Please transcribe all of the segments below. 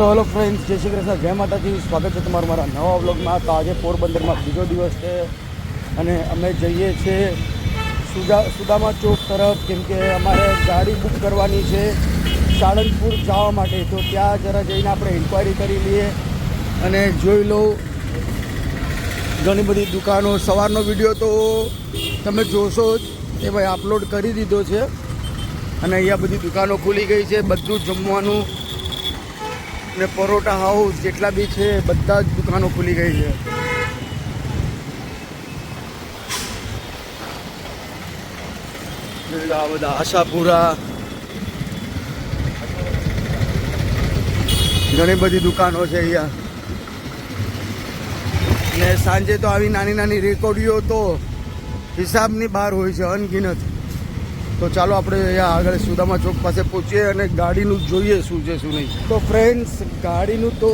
તો hello friends જય શ્રી કૃષ્ણ. જય માતાજી. સ્વાગત છે તમારું મારા નવા વ્લોગમાં. તો આજે પોરબંદરમાં બીજો દિવસ છે અને અમે જઈએ છીએ સુદા સુદામા ચોક તરફ, કેમ કે અમારે ગાડી બુક કરવાની છે સાળંગપુર જવા માટે. તો ત્યાં જરા જઈને આપણે ઇન્ક્વાયરી કરી લઈએ અને જોઈ લો ઘણી બધી દુકાનો. સવારનો વીડિયો તો તમે જોશો જ એ ભાઈ અપલોડ કરી દીધો છે અને અહીંયા બધી દુકાનો ખુલી ગઈ છે. બધું જમવાનું ને પરોટા હાઉસ જેટલા બી છે, બધા જ દુકાનો ખુલી ગઈ છે. આ બધા આશાપુરા, ઘણી બધી દુકાનો છે અહીંયા. ને સાંજે તો આવી નાની નાની રેકોર્ડીઓ તો હિસાબની બહાર હોય છે, અનગિનત. તો ચાલો આપણે અહીંયા આગળ સુદામા ચોક પાસે પહોંચીએ અને ગાડીનું જોઈએ શું છે શું નહીં. તો ફ્રેન્ડ્સ ગાડીનું તો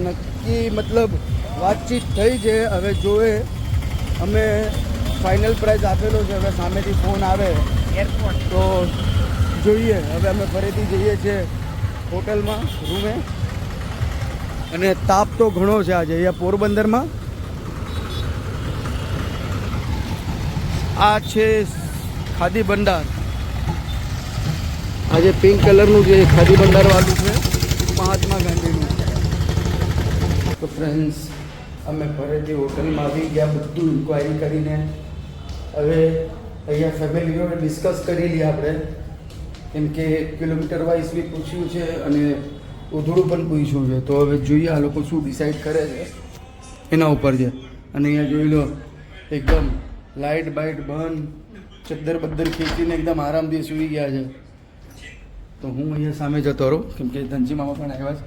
નક્કી મતલબ વાતચીત થઈ છે. હવે જોએ. અમે ફાઇનલ પ્રાઇઝ આપેલો છે. હવે સામેથી ફોન આવે. એરપોર્ટ તો જોઈએ. હવે અમે ફરીથી જઈએ છીએ હોટલમાં રૂમે અને તાપ તો ઘણો છે આજે. અહીંયા પોરબંદરમાં. આ છે ખાદી ભંડાર. આજે પિંક કલરનું જે ખાદી બંધારવાનું છે, મહાત્મા ગાંધીનું. તો ફ્રેન્ડ્સ અમે ફરેથી હોટલમાં આવી ગયા, બધું ઇન્ક્વાયરી કરીને. હવે અહીંયા ફેમિલીઓને ડિસ્કસ કરી લઈએ આપણે. કેમ કે કિલોમીટર વાઇઝ બી પૂછ્યું છે અને ઉધડું પણ પૂછ્યું છે. તો હવે જોઈએ આ લોકો શું ડિસાઈડ કરે છે એના ઉપર છે. અને અહીંયા જોઈ લો, એકદમ લાઇટ બાઇટ બંધ ચદ્દર બદ્દર ખેંચીને એકદમ આરામથી સૂઈ ગયા છે. તો હું અહીંયા સામે જતો રહું, કેમ કે ધનજી મામા પણ આવ્યા છે.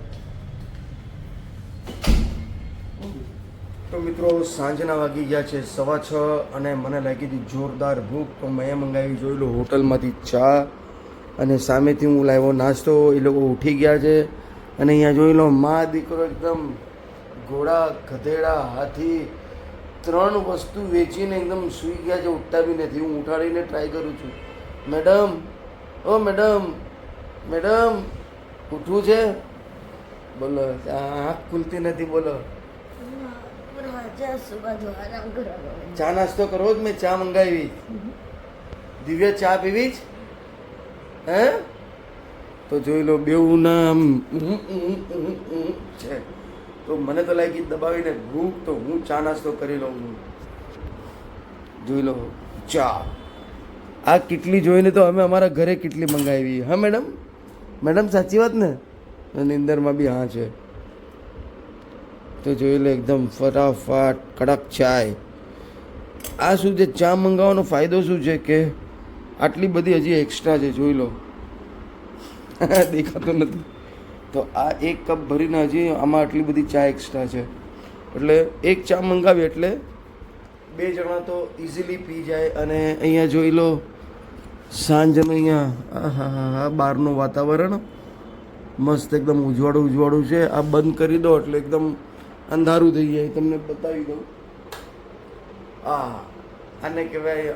તો મિત્રો, સાંજના વાગી ગયા છે સવા છ અને મને લાગી હતી જોરદાર ભૂખ, તો મેં મંગાવી જોઈ હોટલમાંથી ચા અને સામેથી હું લાવ્યો નાસ્તો. એ લોકો ઉઠી ગયા છે અને અહીંયા જોઈ લો મા દીકરો એકદમ ઘોડા ગધેડા, હાથી, ત્રણ વસ્તુ વેચીને એકદમ સૂઈ ગયા છે, ઉઠતા બી નથી. હું ઉઠાડીને ટ્રાય કરું છું. મેડમ, ઓ મેડમ મેડમ, ઉઠવું છે? બોલો આંખ ખુલતી નથી, બોલો. ચા નાસ્તો કરવો જ, મેં ચા મંગાવી. દિવ્ય ચા પીવી જ? હે? તો જોઈ લો બેવું નામ. છે. તો મને તો લાગી દબાવીને ભૂખ, તો હું ચા નાસ્તો કરી લઉં છું. જોઈ લો, ચા. આ કેટલી જોઈને તો અમે અમારા ઘરે કેટલી મંગાવી. હા, મેડમ? મેડમ, સાચી વાત ને? નિંદરમાં બી હા છે. તો જોઈ લો, એકદમ ફટાફટ કડક ચાય. આ શું છે? ચા મંગાવવાનો ફાયદો શું છે કે આટલી બધી હજી એક્સ્ટ્રા છે, જોઈ લો. દેખાતો નથી. તો આ એક કપ ભરીને હજી આમાં આટલી બધી ચા એક્સ્ટ્રા છે. એટલે એક ચા મંગાવી એટલે બે જણા તો ઇઝીલી પી જાય અને અહીંયા જોઈ લો સાંજનું અહીંયા હા હા હા, બહારનું વાતાવરણ. મસ્ત એકદમ ઉજવાળું ઉજવાળું છે. આ બંધ કરી દો એટલે એકદમ અંધારું થઈ જાય. તમને બતાવી દઉં. આ, આને કહેવાય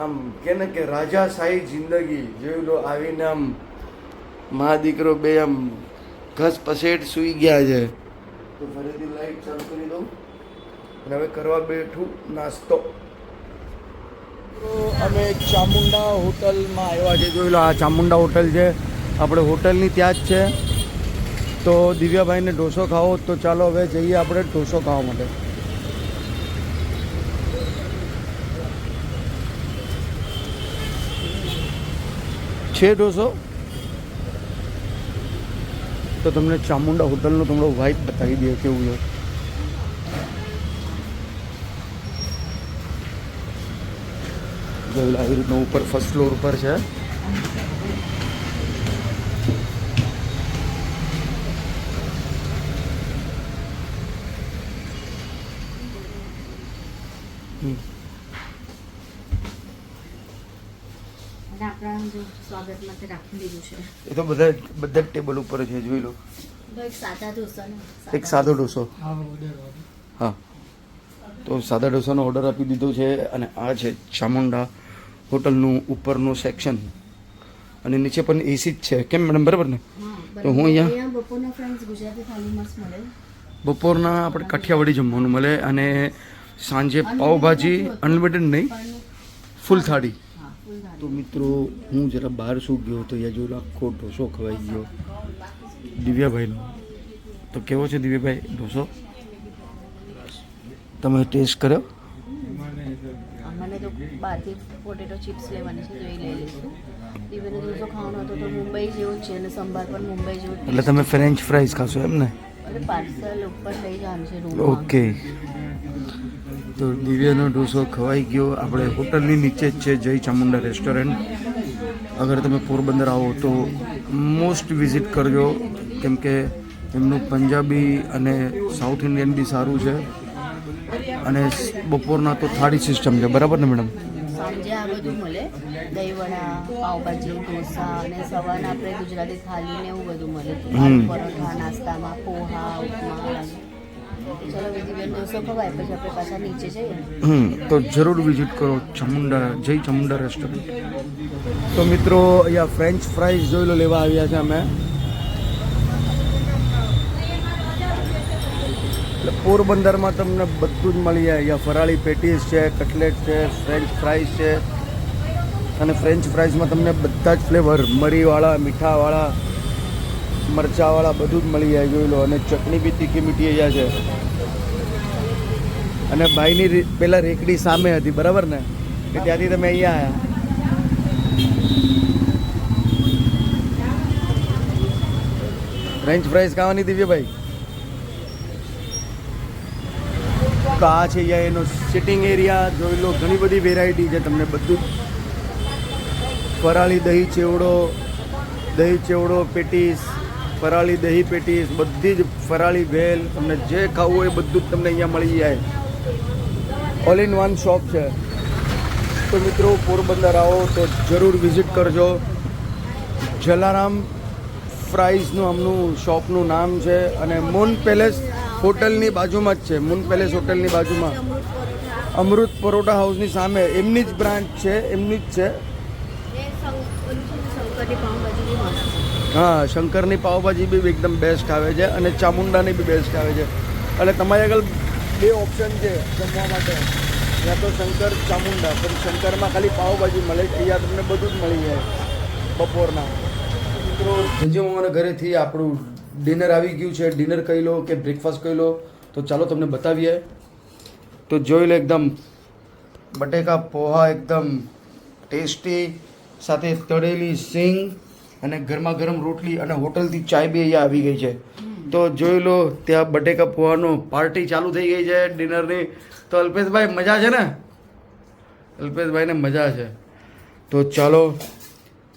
આમ કે ને કે રાજાશાહી જિંદગી. જોયું લો, આવીને આમ મા દીકરો બે આમ ઘસ પસેટ સૂઈ ગયા છે. તો ફરીથી લાઈટ ચાલુ કરી દઉં. અને હવે કરવા બેઠું નાસ્તો. અમે ચામુંડા હોટલમાં આવ્યા છે જોઈ લો, આ ચામુંડા હોટલ છે. આપણે હોટલની ત્યાં જ છે. તો દિવ્યાભાઈને ઢોસો ખાવો તો ચાલો હવે જઈએ આપણે ઢોસો ખાવા માટે. છે ઢોસો? તો તમને ચામુંડા હોટલનો તમને વાઇબ બતાવી દે કેવું છે. જોઈ આવી રીતનું ઉપર ફર્સ્ટ ફ્લોર ઉપર છે. એ તો બધા બધા જ ટેબલ ઉપર છે જોઈ લો. સાદા ઢોસાનો એક સાદો ઢોસો. હા તો સાદા ઢોસાનો ઓર્ડર આપી દીધો છે અને આ છે ચામુંડા. હોટલનું ઉપરનું સેક્શન અને નીચે પણ એસી જ છે. કેમ મેડમ બરાબર ને? તો હું અહીંયા- બપોરના આપણે કાઠિયાવાડી જમવાનું મળે અને સાંજે પાઉભાજી અનલિમિટેડ નહીં ફૂલ થાળી. તો મિત્રો હું જરા બહાર શું ગયો તો અહીંયા જો આખો ઢોસો ખવાઈ ગયો. દિવ્યાભાઈનો. તો કેવો છે દિવ્યાભાઈ ઢોસો? તમે ટેસ્ટ કર્યો? બહારથી પોટેટો ચિપ્સ લેવાની છે તો એ લઈ લઈશું. દીવેનો ઢોસો ખાવાનો હતો તો મુંબઈ જેવું છે અને સંભાર પણ મુંબઈ જેવું એટલે તમે ફ્રેન્ચ ફ્રાઈઝ ખાશો એમ ને? એટલે પાર્સલ ઉપર લઈ જવાનું છે રૂમ ઓકે તો દિવ્યાનો ઢોસો ખવાઈ ગયો. આપણે હોટલની નીચે જ છે જય ચામુંડા રેસ્ટોરન્ટ અગર તમે પોરબંદર આવો તો મોસ્ટ વિઝિટ કરજો. કેમ કે એમનું પંજાબી અને સાઉથ ઇન્ડિયન બી સારું છે. અને બપોરના તો થાળી સિસ્ટમ છે. બરાબર ને મેડમ સાંજે આ બધું મળે. દહીંવડા પાવભાજી ઢોસા અને સવારના આપણે ગુજરાતી થાળી ને એવું બધું મળે. પરોઠા નાસ્તામાં પોહા ઉપમા. તો જરૂર વિઝિટ કરો ચામુંડા જય ચામુંડા રેસ્ટોરન્ટ તો મિત્રો અહીંયા ફ્રેન્ચ ફ્રાઈઝ જોઈ લો લેવા આવ્યા છે અમે. પોરબંદરમાં તમને બધું જ મળી જાય. અહીંયા ફરાળી પેટીસ છે, કટલેટ છે, ફ્રેન્ચ ફ્રાઈઝ છે. અને ફ્રેન્ચ ફ્રાઈઝમાં તમને બધા જ ફ્લેવર મરીવાળા મીઠાવાળા, મરચાવાળા બધું જ મળી જાય, જોઈ લો. અને ચટણી બી તીખી મીઠી અહીંયા છે. અને ભાઈની પહેલાં રેકડી સામે હતી, બરાબર ને? કે ત્યાંથી તમે અહીંયા આવ્યા ફ્રેન્ચ ફ્રાઈઝ ખાવાની દિવ્યભાઈ તો આ છે અહીંયા એનો સિટિંગ એરિયા જોઈ લો, ઘણી બધી વેરાયટી છે તમને બધું. ફરાળી દહીં ચેવડો દહીં ચેવડો પેટીસ, ફરાળી દહીં પેટીસ, બધી જ ફરાળી ભેલ તમને જે ખાવું હોય બધું જ તમને અહીંયા મળી જાય. ઓલ ઇન વન શોપ છે. તો મિત્રો, પોરબંદર આવો તો જરૂર વિઝિટ કરજો. જલારામ ફ્રાઈઝનું આમનું શોપનું નામ છે અને મૂન પેલેસ હોટલની બાજુમાં જ છે, મૂન પેલેસ હોટલની બાજુમાં. અમૃત પરોઠા હાઉસની સામે, એમની જ બ્રાન્ચ છે, એમની જ છે. હા, શંકરની પાવભાજી બી એકદમ બેસ્ટ આવે છે અને ચામુંડાની બી બેસ્ટ આવે છે. એટલે તમારી આગળ બે ઓપ્શન છે જમવા માટે. યા તો શંકર ચામુંડા, પણ શંકરમાં ખાલી પાવભાજી મળે છે, અહીંયા તમને બધું જ મળી જાય બપોરના. મિત્રો સંજય મને ઘરેથી આપણું ડિનર આવી ગયું છે ડિનર કહી લો કે બ્રેકફાસ્ટ કહી લો, તો ચાલો તમને બતાવીએ. તો જોઈ લો એકદમ બટેકા પોહા એકદમ ટેસ્ટી સાથે તળેલી સિંગ અને ગરમા ગરમ રોટલી અને હોટલથી ચાય બી અહીંયા આવી ગઈ છે. તો જોઈ લો, ત્યાં બટેકા પોહાનો પાર્ટી ચાલુ થઈ ગઈ છે ડિનરની. તો અલ્પેશભાઈ, મજા છે ને? અલ્પેશભાઈને મજા છે. તો ચાલો,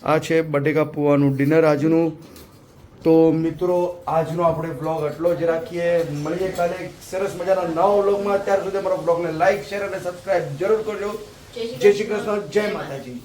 આ છે બટેકા પોવાનું ડિનર આજનું. તો મિત્રો આજનો આપણે બ્લોગ આટલો જ રાખીએ. મળીએ કાલે સરસ મજાના નવા બ્લોગમાં અત્યાર સુધી અમારા બ્લોગને લાઈક શેર અને સબસ્ક્રાઈબ જરૂર કરજો. જય શ્રી કૃષ્ણ. જય માતાજી.